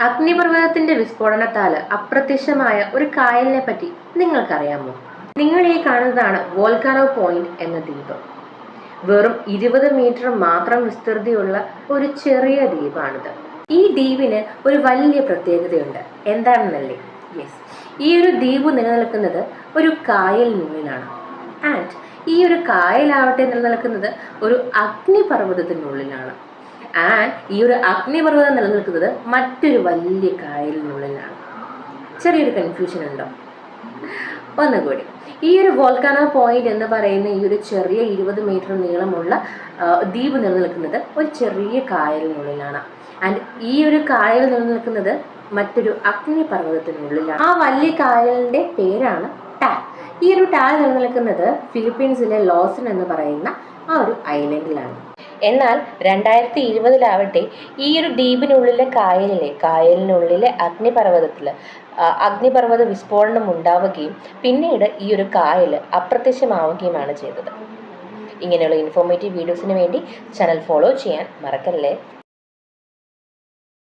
അഗ്നിപർവതത്തിന്റെ വിസ്ഫോടനത്താൽ അപ്രത്യക്ഷമായ ഒരു കായലിനെ പറ്റി നിങ്ങൾക്കറിയാമോ? നിങ്ങൾ ഈ കാണുന്നതാണ് വോൾക്കാനോ പോയിന്റ് എന്ന ദ്വീപ്. വെറും ഇരുപത് മീറ്റർ മാത്രം വിസ്തൃതിയുള്ള ഒരു ചെറിയ ദ്വീപാണിത്. ഈ ദ്വീപിന് ഒരു വലിയ പ്രത്യേകതയുണ്ട്. എന്താണെന്നല്ലേ? യെസ് ഈ ഒരു ദ്വീപ് നിലനിൽക്കുന്നത് ഒരു കായൽ കായലിനുള്ളിലാണ്. ആൻഡ് ഈ ഒരു കായലാവട്ടെ നിലനിൽക്കുന്നത് ഒരു അഗ്നിപർവതത്തിനുള്ളിലാണ്. ആൻഡ് ഈ ഒരു അഗ്നിപർവതം നിലനിൽക്കുന്നത് മറ്റൊരു വലിയ കായലിനുള്ളിലാണ്. ചെറിയൊരു കൺഫ്യൂഷൻ ഉണ്ടോ? ഒന്നുകൂടി. ഈ ഒരു വോൾക്കാനോ പോയിന്റ് എന്ന് പറയുന്ന ഈ ഒരു ചെറിയ ഇരുപത് മീറ്റർ നീളമുള്ള ദ്വീപ് നിലനിൽക്കുന്നത് ഒരു ചെറിയ കായലിനുള്ളിലാണ്. ആൻഡ് ഈ ഒരു കായൽ നിലനിൽക്കുന്നത് മറ്റൊരു അഗ്നിപർവതത്തിനുള്ളിലാണ്. ആ വലിയ കായലിന്റെ പേരാണ് ടാ ഈ ഒരു ടാൽ നിലനിൽക്കുന്നത് ഫിലിപ്പീൻസിലെ ലോസൺ എന്ന് പറയുന്ന ആ ഒരു ഐലൻഡിലാണ് എന്നാൽ രണ്ടായിരത്തി ഇരുപതിലാവട്ടെ ഈ ഒരു ദ്വീപിനുള്ളിലെ കായലിലെ കായലിനുള്ളിലെ അഗ്നിപർവതത്തിൽ അഗ്നിപർവത വിസ്ഫോടനം ഉണ്ടാവുകയും പിന്നീട് ഈ ഒരു കായൽ അപ്രത്യക്ഷമാവുകയുമാണ് ചെയ്തത്. ഇങ്ങനെയുള്ള ഇൻഫോർമേറ്റീവ് വീഡിയോസിന് വേണ്ടി ചാനൽ ഫോളോ ചെയ്യാൻ മറക്കല്ലേ?